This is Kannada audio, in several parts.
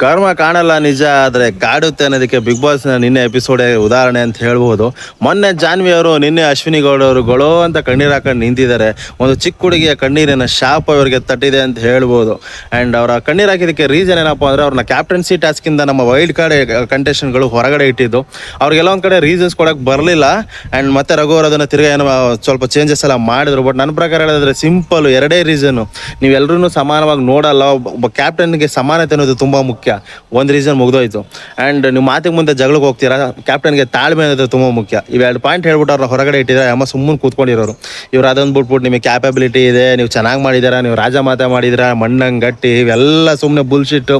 ಕರ್ಮ ಕಾಣಲ್ಲ ನಿಜ, ಆದರೆ ಕಾಡುತ್ತೆ ಅನ್ನೋದಕ್ಕೆ ಬಿಗ್ ಬಾಸ್ ನಿನ್ನೆ ಎಪಿಸೋಡೇ ಉದಾಹರಣೆ ಅಂತ ಹೇಳ್ಬೋದು ಮೊನ್ನೆ ಜಾನ್ವಿ ಅವರು, ನಿನ್ನೆ ಅಶ್ವಿನಿ ಗೌಡ ಅವರು ಗೊಳೋ ಅಂತ ಕಣ್ಣೀರು ಹಾಕೊಂಡು ನಿಂತಿದ್ದಾರೆ. ಒಂದು ಚಿಕ್ಕ ಹುಡುಗಿಯ ಕಣ್ಣೀರಿನ ಶಾಪ ಅವರಿಗೆ ತಟ್ಟಿದೆ ಅಂತ ಹೇಳ್ಬೋದು ಆ್ಯಂಡ್ ಅವರ ಕಣ್ಣೀರು ಹಾಕಿದ್ದಕ್ಕೆ ರೀಸನ್ ಏನಪ್ಪ ಅಂದರೆ ಅವ್ರನ್ನ ಕ್ಯಾಪ್ಟನ್ಸಿ ಟಾಸ್ಕಿಂದ ನಮ್ಮ ವೈಲ್ಡ್ ಕಾರ್ಡ್ ಕಂಟೆಸ್ಟೆಂಟ್ಗಳು ಹೊರಗಡೆ ಇಟ್ಟಿದ್ದು. ಅವ್ರಿಗೆಲ್ಲ ಒಂದು ಕಡೆ ರೀಸನ್ಸ್ ಕೊಡೋಕೆ ಬರಲಿಲ್ಲ. ಆ್ಯಂಡ್ ಮತ್ತೆ ರಘು ಅವರು ಅದನ್ನು ತಿರ್ಗಾ ಏನೋ ಸ್ವಲ್ಪ ಚೇಂಜಸ್ ಎಲ್ಲ ಮಾಡಿದ್ರು. ಬಟ್ ನನ್ನ ಪ್ರಕಾರ ಹೇಳಿದ್ರೆ ಸಿಂಪಲ್ ಎರಡೇ ರೀಸನ್ನು ನೀವೆಲ್ಲರೂ ಸಮಾನವಾಗಿ ನೋಡಲ್ಲ. ಒಬ್ಬ ಕ್ಯಾಪ್ಟನ್ಗೆ ಸಮಾನತೆ ಅನ್ನೋದು ತುಂಬ ಮುಖ್ಯ. ಒಂದು ರೀಸನ್ ಮುಗ್ದೋಯ್ತು. ಆ್ಯಂಡ್ ನೀವು ಮಾತಿಗೆ ಮುಂದೆ ಜಗಳಕ್ಕೆ ಹೋಗ್ತೀರಾ ಕ್ಯಾಪ್ಟನ್ಗೆ ತಾಳ್ಮೆ ಅನ್ನೋದು ತುಂಬ ಮುಖ್ಯ. ಇವೆರಡು ಪಾಯಿಂಟ್ ಹೇಳ್ಬಿಟ್ಟು ಅವ್ರನ್ನ ಹೊರಗಡೆ ಇಟ್ಟಿದ್ರೆ ಅಮ್ಮ ಸುಮ್ಮನೆ ಕೂತ್ಕೊಂಡಿರೋರು. ಇವ್ರು ಅದೊಂದು ಬಿಟ್ಬಿಟ್ಟು ನಿಮಗೆ ಕ್ಯಾಪಬಿಲಿಟಿ ಇದೆ, ನೀವು ಚೆನ್ನಾಗಿ ಮಾಡಿದ್ದೀರಾ, ನೀವು ರಾಜ ಮಾತೆ ಮಾಡಿದ್ದೀರಾ, ಮಣ್ಣಂಗೆ ಗಟ್ಟಿ, ಇವೆಲ್ಲ ಸುಮ್ಮನೆ ಬುಲ್ಶಿಟ್ಟು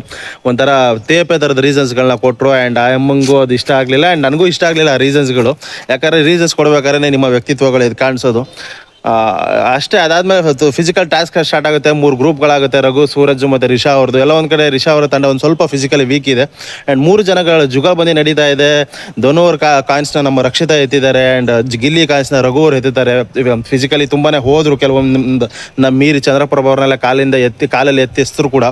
ಒಂಥರ ತೇಪೆ ಥರದ ರೀಸನ್ಸ್ಗಳನ್ನ ಕೊಟ್ಟರು ಆ್ಯಂಡ್ ಆ ಅಮ್ಮಂಗೂ ಅದು ಇಷ್ಟ ಆಗಲಿಲ್ಲ ಆ್ಯಂಡ್ ನನಗೂ ಇಷ್ಟ ಆಗಲಿಲ್ಲ ಆ ರೀಸನ್ಸ್ಗಳು ಯಾಕಂದರೆ ರೀಸನ್ಸ್ ಕೊಡ್ಬೇಕಾದ್ರೆ ನಿಮ್ಮ ವ್ಯಕ್ತಿತ್ವಗಳು ಇದು ಕಾಣಿಸೋದು. ಅಷ್ಟೇ, ಅದಾದ್ಮೇಲೆ ಫಿಸಿಕಲ್ ಟಾಸ್ಕ್ ಸ್ಟಾರ್ಟ್ ಆಗುತ್ತೆ, ಮೂರು ಗ್ರೂಪ್ಗಳಾಗುತ್ತೆ ರಘು, ಸೂರಜ್ ಮತ್ತು ರಿಷಾ ಅವ್ರದ್ದು. ಎಲ್ಲ ಒಂದು ಕಡೆ ರಿಷಾ ಅವರ ತಂಡ ಒಂದು ಸ್ವಲ್ಪ ಫಿಸಿಕಲಿ ವೀಕ್ ಇದೆ. ಆ್ಯಂಡ್ ಮೂರು ಜನಗಳ ಜುಗಲ್ಬಂದಿ ನಡೀತಾ ಇದೆ. ದೊನೋರ್ ಕಾ ಕಾಯಿನ್ಸ್ನ ನಮ್ಮ ರಕ್ಷಿತಾ ಎತ್ತಿದ್ದಾರೆ. ಆ್ಯಂಡ್ ಗಿಲ್ಲಿ ಕಾಯಿನ್ಸ್ನ ರಘು ಅವ್ರು ಎತ್ತಿದ್ದಾರೆ. ಫಿಸಿಕಲಿ ತುಂಬಾನೇ ಹೋದ್ರು ಕೆಲವೊಂದು ನಮ್ಮ ಮೀರಿ ಚಂದ್ರಪ್ರಭ ಅವ್ರನ್ನೆಲ್ಲ ಕಾಲಿಂದ ಎತ್ತಿ, ಕಾಲಲ್ಲಿ ಎತ್ತಿ ಎಸ್ತರು ಕೂಡ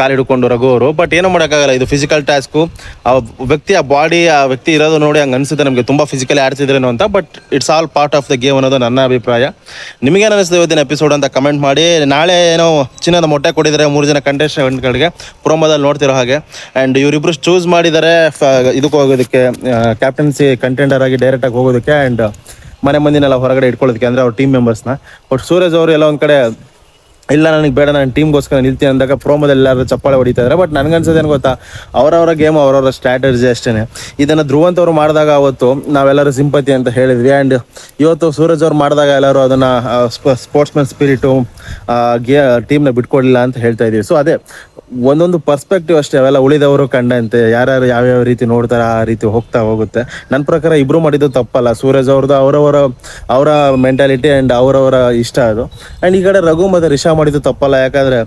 ಕಾಲು ಹಿಡ್ಕೊಂಡು ರಘು ಅವರು. ಬಟ್ ಏನು ಮಾಡೋಕ್ಕಾಗಲ್ಲ, ಇದು ಫಿಸಿಕಲ್ ಟಾಸ್ಕು ಆ ವ್ಯಕ್ತಿ, ಆ ಬಾಡಿ ಆ ವ್ಯಕ್ತಿ ಇರೋದು ನೋಡಿ ಹಂಗೆ ಅನಿಸುತ್ತೆ ನಮಗೆ. ತುಂಬ ಫಿಸಿಕಲಿ ಆಡ್ತಿದ್ರೇನೋ ಅಂತ but it's all part of the game ಅನ್ನೋದು ನನ್ನ ಅಭಿಪ್ರಾಯ. ನಿಮಗೇನು ಅನಿಸ್ತದೆ ಇವತ್ತಿನ ಎಪಿಸೋಡ್ ಅಂತ ಕಮೆಂಟ್ ಮಾಡಿ. ನಾಳೆ ಏನೋ ಚಿನ್ನದ ಮೊಟ್ಟೆ ಕೊಟ್ಟಿದ್ದಾರೆ ಮೂರು ಜನ ಕಂಟೆಸ್ಟೆಂಟ್ಗಳಿಗೆ ಪ್ರೋಮೋದಲ್ಲಿ ನೋಡ್ತಿರೋ ಹಾಗೆ. ಆ್ಯಂಡ್ ಇವರಿಬ್ಬರು ಚೂಸ್ ಮಾಡಿದ್ದಾರೆ ಇದಕ್ಕೆ ಹೋಗೋದಕ್ಕೆ ಕ್ಯಾಪ್ಟನ್ಸಿ ಕಂಟೆಂಡರ್ ಆಗಿ ಡೈರೆಕ್ಟಾಗಿ ಹೋಗೋದಕ್ಕೆ ಆ್ಯಂಡ್ ಮನೆ ಮಂದಿನೆಲ್ಲ ಹೊರಗಡೆ ಇಟ್ಕೊಳ್ಳೋದಕ್ಕೆ ಅಂದರೆ ಅವ್ರ ಟೀಮ್ ಮೆಂಬರ್ಸ್ನ ಬಟ್ ಸೂರಜ್ ಅವರು ಎಲ್ಲ ಒಂದು ಕಡೆ ಇಲ್ಲ, ನನಗೆ ಬೇಡ, ನಾನು ಟೀಮ್ಗೋಸ್ಕರ ನಿಲ್ತೀನಿ ಅಂದಾಗ ಪ್ರೋಮೋದಲ್ಲಿ ಎಲ್ಲರೂ ಚಪ್ಪಾಳೆ ಹೊಡಿತಾ ಇದ್ದಾರೆ ಬಟ್ ನನಗನ್ಸೋದೇನು ಗೊತ್ತಾ? ಅವರವರ ಗೇಮ್ ಅವರವರ ಸ್ಟ್ರಾಟಜಿ ಅಷ್ಟೇ ಇದನ್ನು ಧ್ರುವಂತ ಅವರು ಮಾಡಿದಾಗ ಅವತ್ತು ನಾವೆಲ್ಲರೂ ಸಿಂಪತಿ ಅಂತ ಹೇಳಿದ್ವಿ. ಆ್ಯಂಡ್ ಇವತ್ತು ಸೂರಜ್ ಅವ್ರು ಮಾಡಿದಾಗ ಎಲ್ಲರೂ ಅದನ್ನು ಸ್ಪೋರ್ಟ್ಸ್ಮನ್ ಸ್ಪಿರಿಟು ಗೇ ಟೀಮ್ನ ಬಿಟ್ಕೊಡಲಿಲ್ಲ ಅಂತ ಹೇಳ್ತಾ ಇದ್ದೀವಿ. ಸೊ ಅದೇ, ಒಂದೊಂದು ಪರ್ಸ್ಪೆಕ್ಟಿವ್ ಅಷ್ಟೇ. ಅವೆಲ್ಲ ಉಳಿದವರು ಕಂಡಂತೆ. ಯಾರ್ಯಾರು ಯಾವ್ಯಾವ ರೀತಿ ನೋಡ್ತಾರೆ, ಆ ರೀತಿ ಹೋಗ್ತಾ ಹೋಗುತ್ತೆ. ನನ್ನ ಪ್ರಕಾರ ಇಬ್ಬರು ಮಾಡಿದ್ದು ತಪ್ಪಲ್ಲ. ಸೂರಜ್ ಅವ್ರದ್ದು ಅವರವರ, ಅವರ ಮೆಂಟಾಲಿಟಿ ಆ್ಯಂಡ್ ಅವರವರ ಇಷ್ಟ ಅದು. ಆ್ಯಂಡ್ ಈ ಕಡೆ ರಘು ಮತ್ತು ರಿಷಾ ಮಾಡಿದ್ದು ತಪ್ಪಲ್ಲ. ಯಾಕಂದರೆ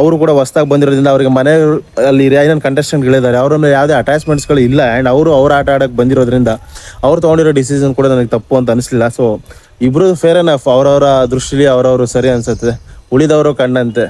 ಅವರು ಕೂಡ ಹೊಸ್ದಾಗಿ ಬಂದಿರೋದ್ರಿಂದ ಅವರಿಗೆ ಮನೆ ಅಲ್ಲಿ ಏನೇನು ಕಂಟೆಸ್ಟೆಂಟ್ಗಳಿದ್ದಾರೆ ಅವರನ್ನು ಯಾವುದೇ ಅಟ್ಯಾಚ್ಮೆಂಟ್ಸ್ಗಳು ಇಲ್ಲ. ಆ್ಯಂಡ್ ಅವರು ಅವ್ರ ಆಟ ಆಡೋಕ್ಕೆ ಬಂದಿರೋದ್ರಿಂದ ಅವ್ರು ತೊಗೊಂಡಿರೋ ಡಿಸಿಷನ್ ಕೂಡ ನನಗೆ ತಪ್ಪು ಅಂತ ಅನಿಸ್ಲಿಲ್ಲ. ಸೊ ಇಬ್ರು ಫೇರ್ ಎನಫ್ ಅವರವರ ದೃಷ್ಟಿಲಿ ಅವರವರು ಸರಿ ಅನ್ಸುತ್ತೆ. ಉಳಿದವರು ಕಂಡಂತೆ